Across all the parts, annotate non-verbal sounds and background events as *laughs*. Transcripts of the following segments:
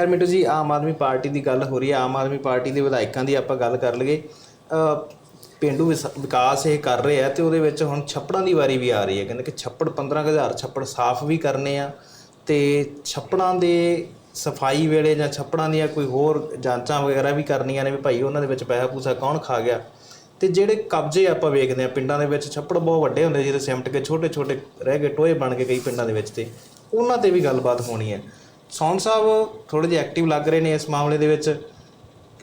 ਖੈਰ ਮਿੰਟੂ ਜੀ ਆਮ ਆਦਮੀ ਪਾਰਟੀ ਦੀ ਗੱਲ ਹੋ ਰਹੀ ਹੈ ਆਮ ਆਦਮੀ ਪਾਰਟੀ ਦੇ ਵਿਧਾਇਕਾਂ ਦੀ ਆਪਾਂ ਗੱਲ ਕਰ ਲਈਏ। ਅ, ਪਿੰਡੂ ਵਿਕਾਸ ਇਹ ਕਰ ਰਹੇ ਆ ਤੇ ਉਹਦੇ ਵਿੱਚ ਹੁਣ ਛੱਪੜਾਂ ਦੀ ਵਾਰੀ ਵੀ ਆ ਰਹੀ ਹੈ। ਕਹਿੰਦੇ ਕਿ ਛੱਪੜ 15000 ਛੱਪੜ ਸਾਫ਼ ਵੀ ਕਰਨੇ ਆ ਤੇ ਛੱਪੜਾਂ ਦੇ ਸਫ਼ਾਈ ਵੇਲੇ ਜਾਂ ਛੱਪੜਾਂ ਦੀਆਂ ਕੋਈ ਹੋਰ ਜਾਂਚਾਂ ਵਗੈਰਾ ਵੀ ਕਰਨੀਆਂ ਨੇ ਵੀ ਭਾਈ ਉਹਨਾਂ ਦੇ ਵਿੱਚ ਪੈਸਾ ਪੂਸਾ ਕੌਣ ਖਾ ਗਿਆ? ਤੇ ਜਿਹੜੇ ਕਬਜ਼ੇ ਆਪਾਂ ਵੇਖਦੇ ਆ ਪਿੰਡਾਂ ਦੇ ਵਿੱਚ ਛੱਪੜ ਬਹੁਤ ਵੱਡੇ ਹੁੰਦੇ ਜਿਹਦੇ ਸਿਮਟ ਕੇ ਛੋਟੇ ਛੋਟੇ ਰਹਿ ਗਏ ਟੋਏ ਬਣ ਕੇ ਕਈ ਪਿੰਡਾਂ ਦੇ ਵਿੱਚ ਤੇ ਉਹਨਾਂ ਤੇ ਵੀ ਗੱਲਬਾਤ ਹੋਣੀ ਹੈ। ਸੌਣ ਸਾਹਿਬ ਥੋੜੇ ਜਿਹਾ ਐਕਟਿਵ ਲੱਗ ਰਹੇ ਨੇ ਇਸ ਮਾਮਲੇ ਦੇ ਵਿੱਚ।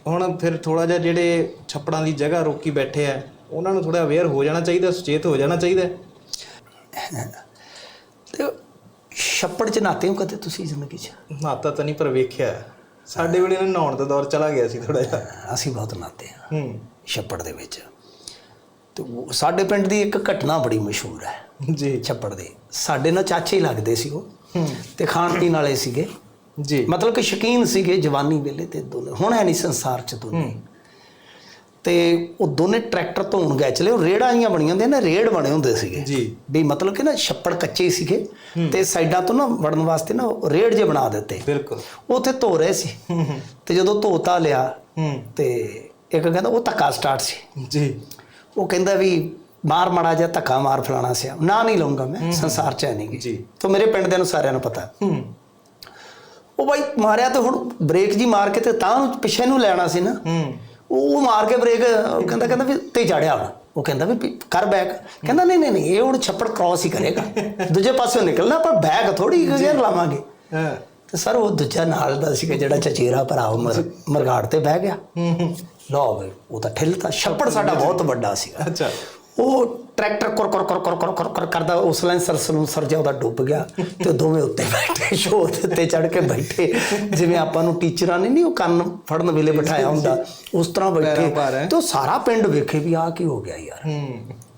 ਹੁਣ ਫਿਰ ਥੋੜਾ ਜਿਹਾ ਜਿਹੜੇ ਛੱਪੜਾਂ ਦੀ ਜਗ੍ਹਾ ਰੋਕੀ ਬੈਠੇ ਆ ਉਹਨਾਂ ਨੂੰ ਥੋੜਾ ਅਵੇਅਰ ਹੋ ਜਾਣਾ ਚਾਹੀਦਾ ਸੁਚੇਤ ਹੋ ਜਾਣਾ ਚਾਹੀਦਾ। ਤੇ ਛੱਪੜ ਚ ਨਾਤੇ ਹੋ ਕਦੇ ਤੁਸੀਂ ਜ਼ਿੰਦਗੀ 'ਚ? ਨਾਤਾ ਤਾਂ ਨਹੀਂ ਪਰ ਵੇਖਿਆ। ਸਾਡੇ ਵੇਲੇ ਨਾ ਨਹਾਉਣ ਦਾ ਦੌਰ ਚਲਾ ਗਿਆ ਸੀ ਥੋੜਾ ਜਿਹਾ। ਅਸੀਂ ਬਹੁਤ ਨਾਤੇ ਹਾਂ ਹੂੰ। ਛੱਪੜ ਦੇ ਵਿੱਚ। ਤੇ ਸਾਡੇ ਪਿੰਡ ਦੀ ਇੱਕ ਘਟਨਾ ਬੜੀ ਮਸ਼ਹੂਰ ਹੈ ਜੀ। ਛੱਪੜ ਦੇ। ਸਾਡੇ ਨਾਲ ਚਾਚੇ ਹੀ ਲੱਗਦੇ ਸੀ ਉਹ। ਤੇ ਖਾਣ ਪੀਣ ਵਾਲੇ ਸੀਗੇ। ਜੀ। ਮਤਲਬ ਕਿ ਸ਼ੌਕੀਨ ਸੀਗੇ ਜਵਾਨੀ ਵੇਲੇ ਤੇ ਦੋਨੇ। ਹੁਣ ਹੈ ਨਹੀਂ ਸੰਸਾਰ ਚ ਦੋਨੇ। ਤੇ ਉਹ ਦੋਨੇ ਟਰੈਕਟਰ ਧੋਣ ਗਏ ਚਲੇ। ਉਹ ਰੇੜਾਂ ਜੀਆਂ ਬਣੀਆਂ ਹੁੰਦੀਆਂ ਨੇ ਰੇੜ ਬਣੇ ਹੁੰਦੇ ਸੀਗੇ। ਜੀ। ਵੀ ਮਤਲਬ ਕਿ ਨਾ ਛੱਪੜ ਕੱਚੇ ਸੀਗੇ। ਤੇ ਸਾਈਡਾਂ ਤੋਂ ਨਾ ਵੜਨ ਵਾਸਤੇ ਨਾ ਰੇੜ ਜੇ ਬਣਾ ਦਿੱਤੇ। ਬਿਲਕੁਲ। ਉੱਥੇ ਧੋ ਰਹੇ ਸੀ। ਤੇ ਜਦੋਂ ਧੋਤਾ ਲਿਆ ਤੇ ਇੱਕ ਕਹਿੰਦਾ ਉਹ ਧੱਕਾ ਸਟਾਰਟ ਸੀ। ਜੀ। ਉਹ ਕਹਿੰਦਾ ਵੀ ਮਾਰ ਮੜਾ ਜਾ ਧੱਕਾ ਮਾਰ ਫਲਾਣਾ ਸਿਆ। ਨਾ ਨਹੀਂ ਲਊਂਗਾ ਮੈਂ। ਸੰਸਾਰ ਚ ਨਹੀਂ ਜੀ। ਤਾਂ ਮੇਰੇ ਪਿੰਡ ਦੇ ਨੂੰ ਸਾਰਿਆਂ ਨੂੰ ਪਤਾ। ਹੂੰ। ਉਹ ਬਾਈ ਮਾਰਿਆ ਤੇ ਹੁਣ ਬ੍ਰੇਕ ਜੀ ਮਾਰ ਕੇ ਤੇ ਤਾਂ ਪਿੱਛੇ ਨੂੰ ਲੈਣਾ ਸੀ ਨਾ। ਹੂੰ। ਉਹ ਮਾਰ ਕੇ ਬ੍ਰੇਕ ਕਹਿੰਦਾ ਕਹਿੰਦਾ ਵੀ ਤੇ ਚੜਿਆ ਹੁਣ ਉਹ ਕਹਿੰਦਾ ਵੀ ਕਰ ਬੈਕ। ਕਹਿੰਦਾ ਨਹੀਂ ਨਹੀਂ ਨਹੀਂ ਇਹ ਹੁਣ ਛੱਪੜ ਕ੍ਰਾਸ ਹੀ ਕਰੇਗਾ। *laughs* ਦੂਜੇ ਪਾਸੇ ਨਿਕਲਣਾ ਪਰ ਬੈਕ ਥੋੜੀ ਗੇਰ ਲਾਵਾਂਗੇ। ਹਾਂ। ਤੇ ਸਰ ਉਹ ਦੂਜਾ ਨਾਲ ਦਾ ਸੀਗਾ ਜਿਹੜਾ ਚਚੇਰਾ ਭਰਾ ਉਹ ਮਰ- ਮਰਗਾੜ ਤੇ ਬਹਿ ਗਿਆ। ਹੂੰ ਲਓ ਬਈ ਉਹ ਤਾਂ ਠਿਲਤਾ ਛੱਪੜ ਸਾਡਾ ਬਹੁਤ ਵੱਡਾ ਸੀਗਾ। ਅੱਛਾ। ਉਹ ਟਰੈਕਟਰ ਕਰ ਕਰ ਕਰ ਕਰ ਕਰ ਕਰ ਕਰਦਾ ਉਹ ਸਲੈਂਸਰ ਸਲੂਸਰ ਜਿਹਾ ਉਹਦਾ ਡੁੱਬ ਗਿਆ ਤੇ ਦੋਵੇਂ ਉੱਤੇ ਬੈਠੇ ਸ਼ੋਅ ਦੇ ਉੱਤੇ ਚੜ ਕੇ ਬੈਠੇ। ਜਿਵੇਂ ਆਪਾਂ ਨੂੰ ਟੀਚਰਾਂ ਨੇ ਨਹੀਂ ਉਹ ਕੰਨ ਫੜਨ ਵੇਲੇ ਬਿਠਾਇਆ ਹੁੰਦਾ ਉਸ ਤਰ੍ਹਾਂ ਬੈਠੇ। ਤੇ ਸਾਰਾ ਪਿੰਡ ਵੇਖੇ ਵੀ ਆ ਕੀ ਹੋ ਗਿਆ ਯਾਰ।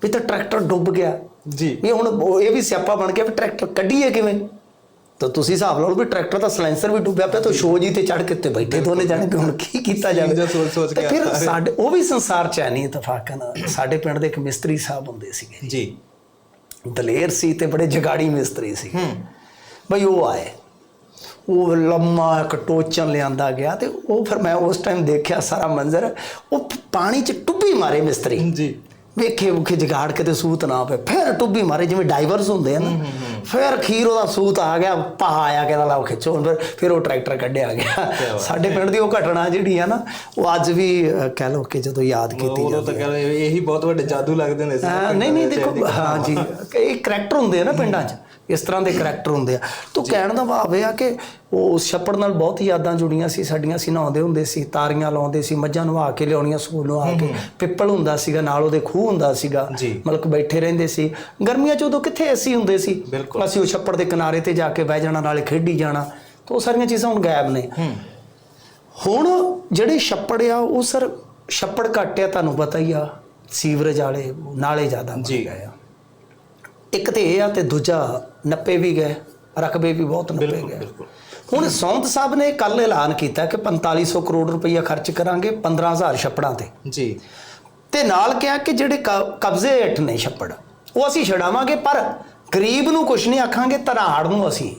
ਵੀ ਤਾਂ ਟਰੈਕਟਰ ਡੁੱਬ ਗਿਆ। ਜੀ। ਵੀ ਹੁਣ ਇਹ ਵੀ ਸਿਆਪਾ ਬਣ ਗਿਆ ਵੀ ਟਰੈਕਟਰ ਕੱਢੀਏ ਕਿਵੇਂ? ਤਾਂ ਤੁਸੀਂ ਹਿਸਾਬ ਲਾ ਲਓ ਵੀ ਟਰੈਕਟਰ ਦਾ ਸਲੈਂਸਰ ਵੀ ਡੁੱਬਿਆ ਪਿਆ ਤਾਂ ਸ਼ੋਅ ਜੀ ਤੇ ਚੜ ਕੇ ਉੱਤੇ ਬੈਠੇ ਦੋਨੇ ਜਾਣੇ ਵੀ ਹੁਣ ਕੀ ਕੀਤਾ ਜਾਵੇ। ਚੀਜ਼ਾਂ ਸੋਚ- ਸੋਚ ਤੇ ਕੇ ਫਿਰ। ਸਾਡੇ ਉਹ ਵੀ ਸੰਸਾਰ ਚ ਹੈ ਨਹੀਂ ਇਤਫਾਕਨ। ਸਾਡੇ ਪਿੰਡ ਦੇ ਇੱਕ ਮਿਸਤਰੀ ਸਾਹਿਬ ਹੁੰਦੇ ਸੀਗੇ ਜੀ। ਦਲੇਰ ਸੀ ਤੇ ਬੜੇ ਜਗਾੜੀ ਮਿਸਤਰੀ ਸੀ। ਹੂੰ। ਬਈ ਉਹ ਆਏ। ਉਹ ਲੰਮਾ ਇੱਕ ਟੋਚਨ ਲਿਆਂਦਾ ਗਿਆ ਤੇ ਉਹ ਫਿਰ ਮੈਂ ਉਸ ਟਾਈਮ ਦੇਖਿਆ ਸਾਰਾ ਮੰਜ਼ਰ। ਉਹ ਪਾਣੀ 'ਚ ਟੁੱਬੀ ਮਾਰੇ ਮਿਸਤਰੀ। ਜੀ। ਵੇਖੇ ਮੁਖੇ ਜਗਾੜ ਕੇ ਤੇ ਸੂਤ ਨਾ ਪਏ ਫਿਰ ਟੁੱਬੀ ਮਾਰੇ ਜਿਵੇਂ ਡਾਈਵਰਸ ਹੁੰਦੇ ਆ ਨਾ। ਫਿਰ ਖੀਰ ਉਹਦਾ ਸੂਤ ਆ ਗਿਆ ਪਾ ਆਇਆ ਕਹਿੰਦਾ ਲਾਓ ਖਿੱਚੋ ਫਿਰ। ਫਿਰ ਉਹ ਟਰੈਕਟਰ ਕੱਢਿਆ ਗਿਆ। ਸਾਡੇ ਪਿੰਡ ਦੀ ਉਹ ਘਟਨਾ ਜਿਹੜੀ ਆ ਨਾ ਉਹ ਅੱਜ ਵੀ ਕਹਿ ਲਓ ਕਿ ਜਦੋਂ ਯਾਦ ਕੀਤੀ ਉਦੋਂ ਤਾਂ ਕਹਿੰਦੇ ਇਹੀ ਬਹੁਤ ਵੱਡੇ ਜਾਦੂ ਲੱਗਦੇ ਨਾ ਨਹੀਂ ਨਹੀਂ ਦੇਖੋ। ਹਾਂ ਜੀ। ਇਹ ਕਰੈਕਟਰ ਹੁੰਦੇ ਆ ਨਾ ਪਿੰਡਾਂ 'ਚ। ਇਸ ਤਰ੍ਹਾਂ ਦੇ ਕਰੈਕਟਰ ਹੁੰਦੇ ਆ। ਤੋ ਕਹਿਣ ਦਾ ਭਾਵ ਇਹ ਆ ਕਿ ਉਹ ਉਸ ਛੱਪੜ ਨਾਲ ਬਹੁਤ ਯਾਦਾਂ ਜੁੜੀਆਂ ਸੀ ਸਾਡੀਆਂ ਅਸੀਂ ਨਹਾਉਂਦੇ ਹੁੰਦੇ ਸੀ ਤਾਰੀਆਂ ਲਾਉਂਦੇ ਸੀ ਮੱਝਾਂ ਨਵਾ ਕੇ ਲਿਆਉਣੀਆਂ ਸਕੂਲੋਂ ਆ ਕੇ ਪਿੱਪਲ ਹੁੰਦਾ ਸੀਗਾ ਨਾਲ ਉਹਦੇ ਖੂਹ ਹੁੰਦਾ ਸੀਗਾ ਜੀ। ਮਤਲਬ ਕਿ ਬੈਠੇ ਰਹਿੰਦੇ ਸੀ। ਗਰਮੀਆਂ 'ਚ ਉਦੋਂ ਕਿੱਥੇ ਏਸੀ ਹੁੰਦੇ ਸੀ। ਅਸੀਂ ਉਹ ਛੱਪੜ ਦੇ ਕਿਨਾਰੇ ਤੇ ਜਾ ਕੇ ਬਹਿ ਜਾਣਾ ਨਾਲੇ ਖੇਡੀ ਜਾਣਾ ਤਾਂ ਉਹ ਸਾਰੀਆਂ ਚੀਜ਼ਾਂ ਹੁਣ ਗਾਇਬ ਨੇ। ਹੁਣ ਜਿਹੜੇ ਛੱਪੜ ਆ ਉਹ ਸਰ ਛੱਪੜ ਘੱਟ ਆ ਤੁਹਾਨੂੰ ਪਤਾ ਹੀ ਆ ਸੀਵਰੇਜ ਵਾਲੇ ਨਾਲੇ ਜ਼ਿਆਦਾ ਬਣ। ਗਏ ਆ। ਇੱਕ ਤੇ ਇਹ ਆ ਤੇ ਦੂਜਾ ਨੱਪੇ ਵੀ ਗਏ ਰਕਬੇ ਵੀ ਬਹੁਤ ਨੱਪੇ ਗਏ। ਬਿਲਕੁਲ। ਹੁਣ ਸੌਂਤ ਸਾਹਿਬ ਨੇ ਕੱਲ ਐਲਾਨ ਕੀਤਾ ਕਿ 4500 ਕਰੋੜ ਰੁਪਈਆ ਖਰਚ ਕਰਾਂਗੇ 15000 ਛੱਪੜਾਂ ਤੇ। ਜੀ। ਤੇ ਨਾਲ ਕਿਹਾ ਕਿ ਜਿਹੜੇ ਕਬਜ਼ੇ ਹੇਠ ਨੇ ਛੱਪੜ ਉਹ ਅਸੀਂ ਛਡਾਵਾਂਗੇ ਪਰ ਗਰੀਬ ਨੂੰ ਕੁਝ ਨਹੀਂ ਆਖਾਂਗੇ ਧਨਾੜ ਨੂੰ ਅਸੀਂ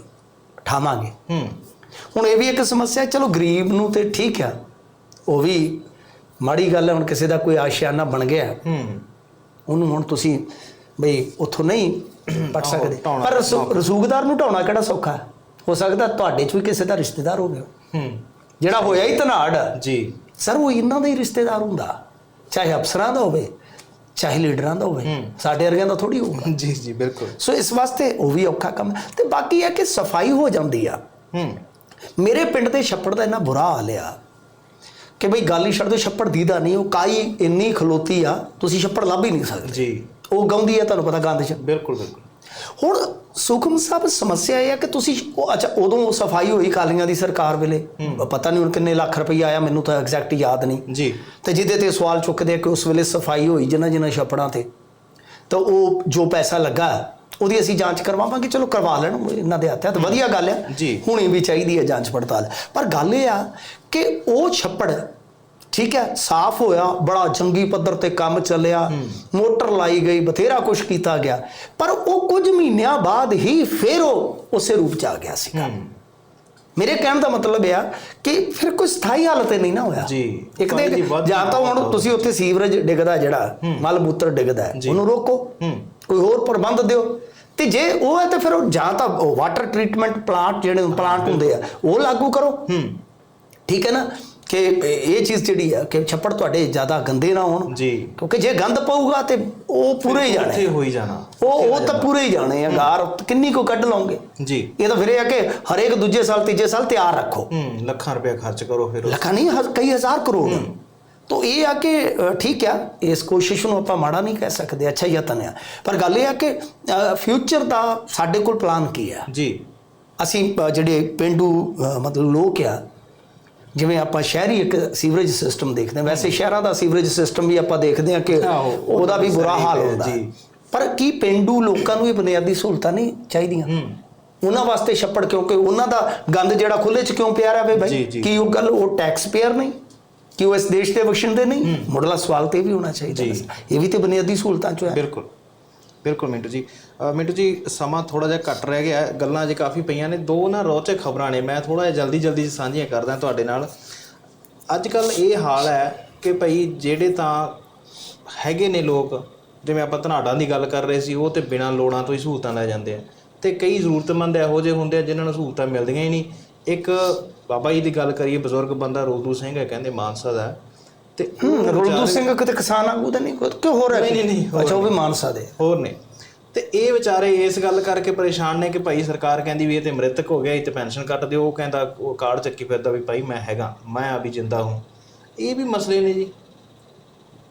ਠਾਵਾਂਗੇ। ਹੂੰ। ਹੁਣ ਇਹ ਵੀ ਇੱਕ ਸਮੱਸਿਆ ਚਲੋ ਗਰੀਬ ਨੂੰ ਤੇ ਠੀਕ ਆ ਉਹ ਵੀ ਮਾੜੀ ਗੱਲ ਹੈ ਹੁਣ ਕਿਸੇ ਦਾ ਕੋਈ ਆਸ਼ਿਆਨਾ ਬਣ ਗਿਆ। ਹੂੰ। ਉਹਨੂੰ ਹੁਣ ਤੁਸੀਂ ਬਈ ਉੱਥੋਂ ਨਹੀਂ ਪਟ ਸਕਦੇ। ਢਾਉਣਾ- ਪਰ ਰਸੂ- ਰਸੂਖਦਾਰ ਨੂੰ ਢਾਉਣਾ ਕਿਹੜਾ ਸੌਖਾ? ਹੈ ਹੋ ਸਕਦਾ ਤੁਹਾਡੇ ਚ ਵੀ ਕਿਸੇ ਦਾ ਰਿਸ਼ਤੇਦਾਰ ਹੋਵੇ। ਹੂੰ। ਜਿਹੜਾ ਹੋਇਆ ਹੀ ਧਨਾੜ। ਜੀ। ਸਰ ਉਹ ਇਹਨਾਂ ਦਾ ਹੀ ਰਿਸ਼ਤੇਦਾਰ ਹੁੰਦਾ। ਚਾਹੇ ਅਫਸਰਾਂ ਦਾ ਹੋਵੇ ਚਾਹੇ ਲੀਡਰਾਂ ਦਾ ਹੋਵੇ। ਸਾਡੇ ਵਰਗਿਆਂ ਦਾ ਥੋੜੀ ਹੋਊਗਾ। ਜੀ ਜੀ ਬਿਲਕੁਲ। ਸੋ ਇਸ ਵਾਸਤੇ ਉਹ ਵੀ ਔਖਾ ਕੰਮ ਹੈ। ਤੇ ਬਾਕੀ ਇਹ ਕਿ ਸਫ਼ਾਈ ਹੋ ਜਾਂਦੀ ਆ। ਹੂੰ। ਮੇਰੇ ਪਿੰਡ ਦੇ ਛੱਪੜ ਦਾ ਇੰਨਾ ਬੁਰਾ ਹਾਲ ਆ ਕਿ ਬਈ ਗੱਲ ਹੀ ਛੱਡ ਦਿਓ ਛੱਪੜ ਦੀਦਾ ਨਹੀਂ। ਉਹ ਕਾਈ ਇੰਨੀ ਖਲੋਤੀ ਆ ਤੁਸੀਂ ਛੱਪੜ ਲੱਭ ਹੀ ਨਹੀਂ ਸਕਦੇ। ਜੀ। ਉਹ ਗਾਉਂਦੀ ਆ ਤੁਹਾਨੂੰ ਪਤਾ ਗੰਦ ਚ। ਬਿਲਕੁਲ ਬਿਲਕੁਲ। ਹੁਣ ਸੁਖਮ ਸਾਹਿਬ ਸਮੱਸਿਆ ਇਹ ਆ ਕਿ ਤੁਸੀਂ ਉਹ ਅੱਛਾ ਉਦੋਂ ਸਫ਼ਾਈ ਹੋਈ ਕਾਲੀਆਂ ਦੀ ਸਰਕਾਰ ਵੇਲੇ। ਪਤਾ ਨਹੀਂ ਹੁਣ ਕਿੰਨੇ ਲੱਖ ਰੁਪਈਆ ਆਇਆ ਮੈਨੂੰ ਤਾਂ ਐਗਜ਼ੈਕਟ ਯਾਦ ਨਹੀਂ। ਜੀ। ਤੇ ਜਿਹਦੇ ਤੇ ਸਵਾਲ ਚੁੱਕਦੇ ਆ ਕਿ ਉਸ ਵੇਲੇ ਸਫ਼ਾਈ ਹੋਈ ਜਿਨ੍ਹਾਂ ਜਿਨ੍ਹਾਂ ਛੱਪੜਾਂ ਤੇ। ਤਾਂ ਉਹ ਜੋ ਪੈਸਾ ਲੱਗਾ ਉਹਦੀ ਅਸੀਂ ਜਾਂਚ ਕਰਵਾਵਾਂਗੇ ਚਲੋ ਕਰਵਾ ਲੈਣ ਇਹਨਾਂ ਦੇ ਹੱਥ ਹੈ ਤਾਂ ਵਧੀਆ ਗੱਲ ਹੈ। ਹੁਣੀ ਵੀ ਚਾਹੀਦੀ ਹੈ ਜਾਂਚ ਪੜਤਾਲ। ਪਰ ਗੱਲ ਇਹ ਆ ਕਿ ਉਹ ਛੱਪੜ ਠੀਕ ਹੈ ਸਾਫ਼ ਹੋਇਆ ਬੜਾ ਜੰਗੀ ਪੱਧਰ ਤੇ ਕੰਮ ਚੱਲਿਆ ਮੋਟਰ ਲਾਈ ਗਈ ਬਥੇਰਾ ਕੁਝ ਕੀਤਾ ਗਿਆ। ਪਰ ਉਹ ਕੁਝ ਮਹੀਨਿਆਂ ਬਾਅਦ ਹੀ ਫੇਰ ਉਹ ਉਸੇ ਰੂਪ ਚ ਆ ਗਿਆ ਸੀ ਮੇਰੇ ਕਹਿਣ ਦਾ ਮਤਲਬ ਆ ਕਿ ਫਿਰ ਕੋਈ ਸਥਾਈ ਹੱਲ ਤੇ ਨਹੀਂ ਨਾ ਹੋਇਆ। ਜੀ। ਇੱਕ ਤੇ ਜਾਂ ਤਾਂ ਹੁਣ ਤੁਸੀਂ ਉੱਥੇ ਸੀਵਰੇਜ ਡਿੱਗਦਾ ਜਿਹੜਾ ਮਲ ਮੂਤਰ ਡਿੱਗਦਾ ਉਹਨੂੰ ਰੋਕੋ। ਕੋਈ ਹੋਰ ਪ੍ਰਬੰਧ ਦਿਓ। ਤੇ ਜੇ ਉਹ ਹੈ ਤਾਂ ਫਿਰ ਉਹ ਜਾਂ ਤਾਂ ਵਾਟਰ ਟ੍ਰੀਟਮੈਂਟ ਪਲਾਂਟ ਜਿਹੜੇ ਪਲਾਂਟ ਹੁੰਦੇ ਆ ਉਹ ਲਾਗੂ ਕਰੋ। ਠੀਕ ਹੈ ਨਾ? ਕਿ ਇਹ ਚੀਜ਼ ਜਿਹੜੀ ਆ ਕਿ ਛੱਪੜ ਤੁਹਾਡੇ ਜ਼ਿਆਦਾ ਗੰਦੇ ਨਾ ਹੋਣ। ਜੀ। ਕਿਉਂਕਿ ਜੇ ਗੰਦ ਪਊਗਾ ਤੇ ਉਹ ਪੂਰੇ ਹੀ ਜਾਣੇ ਉੱਥੇ ਹੋਈ ਜਾਣਾ। ਉਹ ਉਹ ਤਾਂ ਪੂਰੇ ਹੀ ਜਾਣੇ ਆ। ਗਾਰ ਕਿੰਨੀ ਕੋ ਕੱਢ ਲਓਗੇ? ਜੀ। ਇਹ ਤਾਂ ਫਿਰ ਇਹ ਆ ਕਿ ਹਰੇਕ ਦੂਜੇ ਸਾਲ ਤੀਜੇ ਸਾਲ ਤਿਆਰ ਰੱਖੋ। ਹੂੰ ਲੱਖਾਂ ਰੁਪਏ ਖਰਚ ਕਰੋ ਫਿਰ ਲੱਖਾਂ ਨਹੀਂ ਕਈ ਹਜ਼ਾਰ ਕਰੋੜ। ਤੋ ਇਹ ਆ ਕਿ ਠੀਕ ਆ ਇਸ ਕੋਸ਼ਿਸ਼ ਨੂੰ ਆਪਾਂ ਮਾੜਾ ਨਹੀਂ ਕਹਿ ਸਕਦੇ ਅੱਛਾ ਯਤਨ ਆ ਪਰ ਗੱਲ ਇਹ ਆ ਕਿ ਫਿਊਚਰ ਦਾ ਸਾਡੇ ਕੋਲ ਪਲਾਨ ਕੀ ਆ? ਜੀ। ਅਸੀਂ ਜਿਹੜੇ ਪਿੰਡੂ ਮਤਲਬ ਲੋਕ ਆ ਜਿਵੇਂ ਆਪਾਂ ਸ਼ਹਿਰੀ ਇੱਕ ਸੀਵਰੇਜ ਸਿਸਟਮ ਦੇਖਦੇ ਹਾਂ ਵੈਸੇ ਸ਼ਹਿਰਾਂ ਦਾ ਸੀਵਰੇਜ ਸਿਸਟਮ ਵੀ ਆਪਾਂ ਦੇਖਦੇ ਹਾਂ ਕਿ ਉਹਦਾ ਵੀ ਬੁਰਾ ਹਾਲ ਹੁੰਦਾ। ਪਰ ਕੀ ਪਿੰਡੂ ਲੋਕਾਂ ਨੂੰ ਇਹ ਬੁਨਿਆਦੀ ਸਹੂਲਤਾਂ ਨਹੀਂ ਚਾਹੀਦੀਆਂ? ਉਹਨਾਂ ਵਾਸਤੇ ਛੱਪੜ ਕਿਉਂਕਿ ਉਹਨਾਂ ਦਾ ਗੰਦ ਜਿਹੜਾ ਖੁੱਲੇ 'ਚ ਕਿਉਂ ਪਿਆ ਰਹੇ ਜੀ, ਭਾਈ। ਕੀ ਉਹ ਗੱਲ ਉਹ ਟੈਕਸ ਪੇਅਰ ਨਹੀਂ? ਕਿ ਉਹ ਇਸ ਦੇਸ਼ ਦੇ ਬਖਸ਼ਿੰਦੇ ਨਹੀਂ? ਮੁੱਢਲਾ ਸਵਾਲ ਤੇ ਵੀ ਹੋਣਾ ਚਾਹੀਦਾ। ਇਹ ਵੀ ਤੇ ਬੁਨਿਆਦੀ ਸਹੂਲਤਾਂ 'ਚੋਂ ਹੈ। ਬਿਲਕੁਲ। ਬਿਲਕੁਲ ਮਿੰਟੂ ਜੀ। ਮਿੰਟੂ ਜੀ, ਸਮਾਂ ਥੋੜਾ ਜਿਹਾ ਘੱਟ ਰਹਿ ਗਿਆ ਗੱਲਾਂ ਜੇ ਕਾਫੀ ਪਈਆਂ ਨੇ। ਦੋ ਨਾ ਰੋਚਕ ਖਬਰਾਂ ਨੇ। ਮੈਂ ਥੋੜਾ ਜਿਹਾ ਜਲਦੀ ਜਲਦੀ ਸਾਂਝੀਆਂ ਕਰਦਾ ਤੁਹਾਡੇ ਨਾਲ। ਅੱਜ ਕੱਲ ਇਹ ਹਾਲ ਹੈ ਕਿ ਭਈ ਜਿਹੜੇ ਤਾਂ ਹੈਗੇ ਨੇ ਲੋਕ, ਜਿਵੇਂ ਆਪਾਂ ਧਨਾਡਾਂ ਦੀ ਗੱਲ ਕਰ ਰਹੇ ਸੀ, ਉਹ ਤੇ ਬਿਨਾਂ ਲੋੜਾਂ ਤੋਂ ਹੀ ਸਹੂਲਤਾਂ ਲੈ ਜਾਂਦੇ ਆ। ਤੇ ਕਈ ਜ਼ਰੂਰਤਮੰਦ ਇਹੋ ਜਿਹੇ ਹੁੰਦੇ ਆ ਜਿਨ੍ਹਾਂ ਨੂੰ ਸਹੂਲਤਾਂ ਮਿਲਦੀਆਂ ਹੀ ਨਹੀਂ। ਇੱਕ ਬਾਬਾ ਜੀ ਦੀ ਗੱਲ ਕਰੀਏ, ਬਜ਼ੁਰਗ ਬੰਦਾ ਰੋਦੂ ਸਿੰਘ ਹੈ, ਕਹਿੰਦੇ ਮਾਨਸਾ ਦਾ ਹੈ। ਤੇ ਰੁਲਦੂ ਸਿੰਘ ਕਿਤੇ ਕਿਸਾਨ ਆਗੂ ਤਾਂ ਨਹੀਂ ਕਿਉਂ ਹੋ ਰਿਹਾ ਨਹੀਂ, ਨਹੀਂ, ਅੱਛਾ ਉਹ ਵੀ ਮਾਨਸਾ ਦੇ। ਹੋਰ ਨੇ ਤੇ ਇਹ ਵਿਚਾਰੇ ਇਸ ਗੱਲ ਕਰਕੇ ਪਰੇਸ਼ਾਨ ਨੇ ਕਿ ਭਾਈ ਸਰਕਾਰ ਕਹਿੰਦੀ ਵੀ ਇਹ ਤੇ ਮ੍ਰਿਤਕ ਹੋ ਗਿਆ ਇਹ ਤੇ ਪੈਨਸ਼ਨ ਕੱਟ ਦਿਓ। ਉਹ ਕਹਿੰਦਾ ਉਹ ਕਾਰਡ ਚੱਕੀ ਫਿਰਦਾ ਵੀ ਭਾਈ ਮੈਂ ਹੈਗਾ ਮੈਂ ਆ ਵੀ ਜਿੰਦਾ ਹੂੰ। ਇਹ ਵੀ ਮਸਲੇ ਨੇ ਜੀ।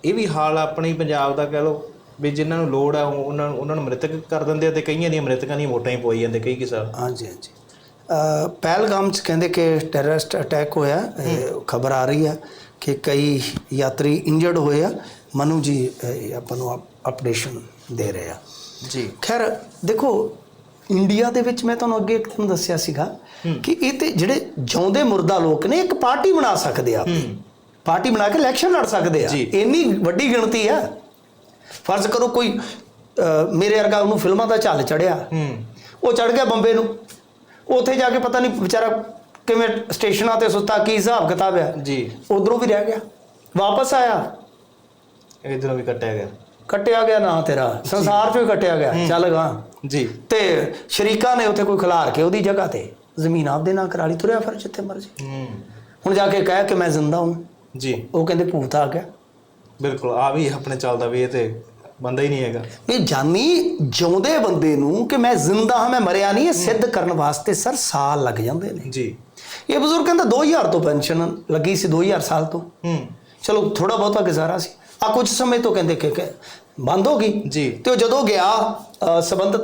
ਇਹ ਵੀ ਹਾਲ ਆਪਣੀ ਪੰਜਾਬ ਦਾ ਕਹਿ ਲਓ ਵੀ ਜਿਨ੍ਹਾਂ ਨੂੰ ਲੋੜ ਆ ਉਹ- ਉਹਨਾਂ ਨੂੰ ਉਹਨਾਂ ਨੂੰ ਮ੍ਰਿਤਕ ਕਰ ਦਿੰਦੇ ਆ ਤੇ ਕਈਆਂ ਦੀਆਂ ਮ੍ਰਿਤਕਾਂ ਦੀਆਂ ਵੋਟਾਂ ਹੀ ਪਵਾਈ ਜਾਂਦੇ ਕਈ ਕਿਸਾਨ ਹਾਂਜੀ ਹਾਂਜੀ। ਪਹਿਲਗਾਮ ਚ ਕਹਿੰਦੇ ਕਿ ਟੈਰਰਿਸਟ ਅਟੈਕ ਹੋਇਆ ਖਬਰ ਆ ਰਹੀ ਹੈ ਕਿ ਕਈ ਯਾਤਰੀ ਇੰਜਰਡ ਹੋਏ ਆ। ਮਨੂ ਜੀ ਆਪਾਂ ਨੂੰ ਅਪਡੇਸ਼ਨ ਦੇ ਰਹੇ ਆ। ਜੀ। ਖੈਰ ਦੇਖੋ ਇੰਡੀਆ ਦੇ ਵਿੱਚ ਮੈਂ ਤੁਹਾਨੂੰ ਅੱਗੇ ਇੱਕ ਦਿਨ ਦੱਸਿਆ ਸੀਗਾ ਕਿ ਇਹ ਤੇ ਜਿਹੜੇ ਜਿਉਂਦੇ ਮੁਰਦਾ ਲੋਕ ਨੇ ਇੱਕ ਪਾਰਟੀ ਬਣਾ ਸਕਦੇ ਆ। ਪਾਰਟੀ ਬਣਾ ਕੇ ਇਲੈਕਸ਼ਨ ਲੜ ਸਕਦੇ ਆ। ਇੰਨੀ ਵੱਡੀ ਗਿਣਤੀ ਆ। ਫਰਜ਼ ਕਰੋ ਕੋਈ ਮੇਰੇ ਵਰਗਾ ਉਹਨੂੰ ਫਿਲਮਾਂ ਦਾ ਝੱਲ ਚੜਿਆ। ਉਹ ਚੜ ਗਿਆ ਬੰਬੇ ਨੂੰ। ਉੱਥੇ ਜਾ ਕੇ ਪਤਾ ਨਹੀਂ ਵਿਚਾਰਾ ਕਿਵੇਂ ਸਟੇਸ਼ਨਾਂ ਤੇ ਸੁੱਤਾ ਕੀ ਹਿਸਾਬ ਕਿਤਾਬ ਹੈ? ਜੀ। ਉਧਰੋਂ ਵੀ ਰਹਿ ਗਿਆ। ਵਾਪਸ ਆਇਆ? ਇਧਰੋਂ ਵੀ ਕੱਟਿਆ ਗਿਆ। ਕੱਟਿਆ ਗਿਆ ਨਾ ਤੇਰਾ। ਸੰਸਾਰ ਚੋਂ ਹੀ ਕੱਟਿਆ ਗਿਆ। ਚੱਲ ਗਾ। ਜੀ। ਤੇ ਸ਼ਰੀਕਾਂ ਨੇ ਉੱਥੇ ਕੋਈ ਖਿਲਾਰ ਕੇ ਉਹਦੀ ਜਗ੍ਹਾ ਤੇ ਜ਼ਮੀਨ ਆਪਦੇ ਨਾਂ ਕਰਾ ਲਈ ਤੁਰਿਆ ਫਿਰ ਜਿੱਥੇ ਮਰਜ਼ੀ। ਹੂੰ। ਹੁਣ ਜਾ ਕੇ ਕਹਿ ਕਿ ਮੈਂ ਜ਼ਿੰਦਾ ਹਾਂ। ਜੀ। ਉਹ ਕਹਿੰਦੇ ਭੂਤ ਆ ਗਿਆ। ਬਿਲਕੁਲ ਆ ਵੀ ਆਪਣੇ ਚੱਲਦਾ ਵੀ ਇਹ ਤੇ ਬੰਦਾ ਹੀ ਨਹੀਂ ਹੈਗਾ। ਇਹ ਜਾਨੀ ਜਿਉਂਦੇ ਬੰਦੇ ਨੂੰ ਕਿ ਮੈਂ ਜ਼ਿੰਦਾ ਹਾਂ ਮੈਂ ਮਰਿਆ ਨਹੀਂ ਇਹ ਸਿੱਧ ਕਰਨ ਵਾਸਤੇ ਸਰ ਸਾਲ ਲੱਗ ਜਾਂਦੇ ਨੇ। ਜੀ। ਇਹ ਬਜ਼ੁਰਗ ਕਹਿੰਦਾ 2000 ਤੋਂ ਪੈਨਸ਼ਨ ਲੱਗੀ ਸੀ 2000 ਸਾਲ ਤੋਂ। ਹੂੰ। ਚਲੋ ਥੋੜਾ ਬਹੁਤਾ ਗੁਜ਼ਾਰਾ ਸੀ। ਆ ਕੁਝ ਸਮੇਂ ਤੋਂ ਕਹਿੰਦੇ ਕਿ ਬੰਦ ਹੋ ਗਈ। ਜੀ। ਤੇ ਉਹ ਜਦੋਂ ਗਿਆ ਸੰਬੰਧਿਤ